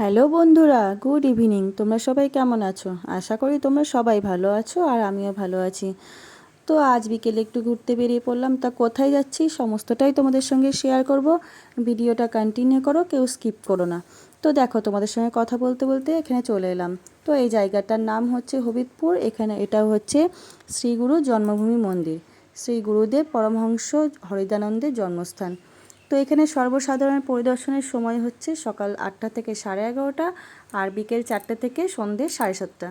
Hello বন্ধুরা, good evening. তোমরা সবাই কেমন আছো? আশা করি তোমরা সবাই ভালো আছো আর আমিও ভালো আছি। তো আজ বিকেলে একটু ঘুরতে বেরিয়ে পড়লাম, তা কোথায় যাচ্ছি সমস্তটাই তোমাদের সঙ্গে শেয়ার করব। ভিডিওটা কন্টিনিউ করো, কেউ স্কিপ করো না। তো দেখো, তোমাদের সঙ্গে কথা বলতে বলতে এখানে চলে এলাম। তো এই জায়গাটার নাম হচ্ছে হবিবপুর, এখানে এটা হচ্ছে শ্রীগুরু জন্মভূমি মন্দির। শ্রী গুরুদেব পরমহংস হরিদানন্দের জন্মস্থান। তো এখানে সর্বসাধারণ পরিদর্শনের সময় হচ্ছে সকাল আটটা থেকে সাড়ে এগারোটা আর বিকেল চারটে থেকে সন্ধ্যে সাড়ে সাতটা।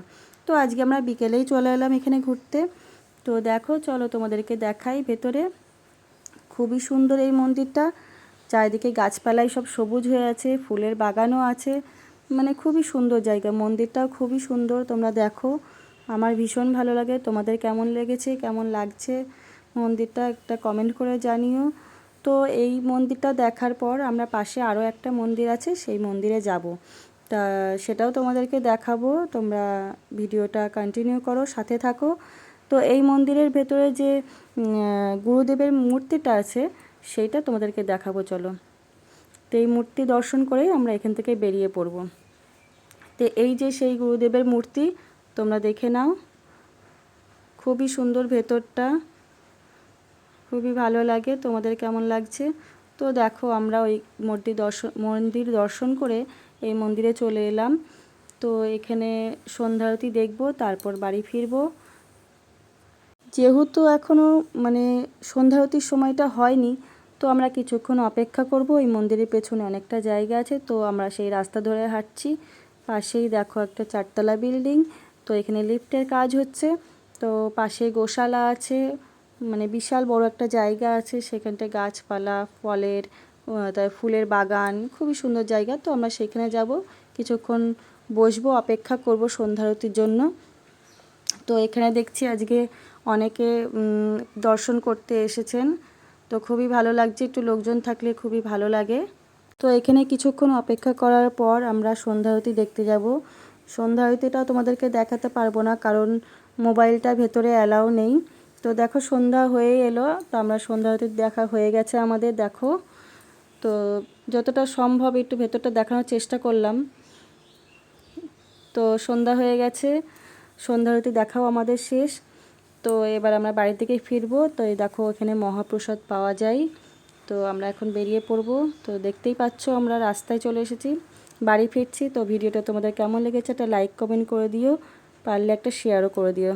তো আজকে আমরা বিকেলেই চলে এলাম এখানে ঘুরতে। তো দেখো, চলো তোমাদেরকে দেখাই ভেতরে। খুবই সুন্দর এই মন্দিরটা। চারিদিকে গাছপালায় সব সবুজ হয়ে আছে, ফুলের বাগানও আছে। মানে খুবই সুন্দর জায়গা, মন্দিরটাও খুবই সুন্দর। তোমরা দেখো, আমার ভীষণ ভালো লাগে। তোমাদের কেমন লেগেছে, কেমন লাগছে মন্দিরটা, একটা কমেন্ট করে জানিও। তো এই মন্দিরটা দেখার পর আমরা পাশে আরও একটা মন্দির আছে, সেই মন্দিরে যাব। তা সেটাও তোমাদেরকে দেখাবো, তোমরা ভিডিওটা কন্টিনিউ করো, সাথে থাকো। তো এই মন্দিরের ভেতরে যে গুরুদেবের মূর্তিটা আছে, সেইটা তোমাদেরকে দেখাবো, চলো। তো এই মূর্তি দর্শন করেই আমরা এখান থেকে বেরিয়ে পড়ব। তো এই যে সেই গুরুদেবের মূর্তি, তোমরা দেখে নাও। খুবই সুন্দর ভেতরটা। খুবই ভালো লাগে, তোমাদের কেমন লাগছে? তো দেখো, আমরা ওই মন্দির দর্শন মন্দির দর্শন করে এই মন্দিরে চলে এলাম। তো এখানে সন্ধ্যারতি দেখব, তারপর বাড়ি ফিরব। যেহেতু এখনও মানে সন্ধ্যারতির সময়টা হয়নি, তো আমরা কিছুক্ষণ অপেক্ষা করব। এই মন্দিরের পেছনে অনেকটা জায়গা আছে, তো আমরা সেই রাস্তা ধরে হাঁটছি। পাশেই দেখো একটা চারতলা বিল্ডিং, তো এখানে লিফটের কাজ হচ্ছে। তো পাশে গোশালা আছে মানে বিশাল বড় একটা জায়গা আছে, সেখানটায় গাছপালা, ফলের তার ফুলের বাগান, খুবই সুন্দর জায়গা। তো আমরা সেখানে যাব, কিছুক্ষণ বসবো, অপেক্ষা করব সন্ধ্যারতির জন্য। তো এখানে দেখছি আজকে অনেকে দর্শন করতে এসেছেন। তো খুবই ভালো লাগছে, একটু লোকজন থাকলে খুবই ভালো লাগে। তো এখানে কিছুক্ষণ অপেক্ষা করার পর আমরা সন্ধ্যারতি দেখতে যাব। সন্ধ্যারতিটা তোমাদেরকে দেখাতে পারব না, কারণ মোবাইলটা ভেতরে অ্যালাউ নেই। তো দেখো সন্ধ্যা হয়ে এলো, তো আমরা সন্ধ্যারতি দেখা হয়ে গেছে আমাদের, দেখো। তো যতটা সম্ভব একটু ভেতরটা দেখানোর চেষ্টা করলাম। তো সন্ধ্যা হয়ে গেছে, সন্ধ্যা সন্ধ্যারতি দেখাও আমাদের শেষ। তো এবার আমরা বাড়ি থেকে ফিরবো, তো এই দেখো এখানে মহাপ্রসাদ পাওয়া যায়। তো আমরা এখন বেরিয়ে পড়ব, তো দেখতেই পাচ্ছ আমরা রাস্তায় চলে এসেছি, বাড়ি ফিরছি। তো ভিডিওটা তোমাদের কেমন লেগেছে, একটা লাইক, কমেন্ট করে দিও, পারলে একটা শেয়ারও করে দিও।